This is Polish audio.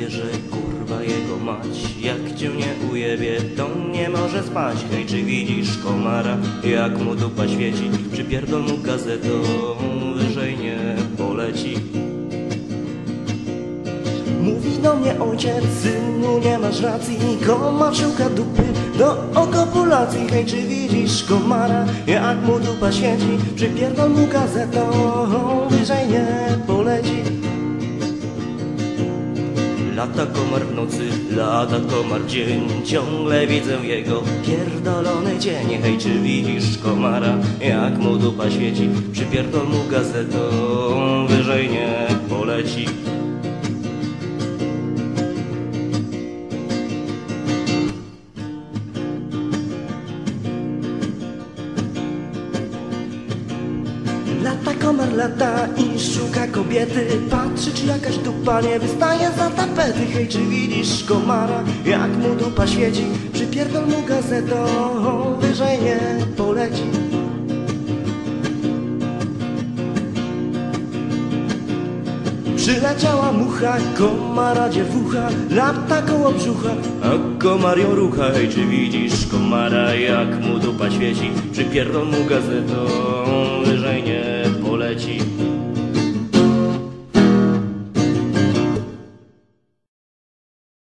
zwierzę, kurwa jego mać. Jak cię nie ujebie, to nie może spać. Hej, czy widzisz komara, jak mu dupa świeci? Przypierdol mu gazetą, wyżej nie poleci. Mówi do mnie ojciec, synu nie masz racji. Komar szuka dupy do okopulacji Hej, czy widzisz komara, jak mu dupa świeci? Przypierdol mu gazetą, wyżej nie poleci Lata komar w nocy, lata komar w dzień. Ciągle widzę jego pierdolony cień Hej, czy widzisz komara, jak mu dupa świeci? Przypierdol mu gazetą, wyżej nie poleci Lata komar lata i szuka kobiety. Patrzy czy jakaś dupa nie wystaje za tapety. Hej, czy widzisz komara, jak mu dupa świeci? Przypierdol mu gazetą, wyżej nie poleci. Przyleciała mucha, komara dziewucha Lata koło brzucha, a komar ją rucha. Hej, czy widzisz komara, jak mu dupa świeci? Przypierdol mu gazetą, wyżej nie poleci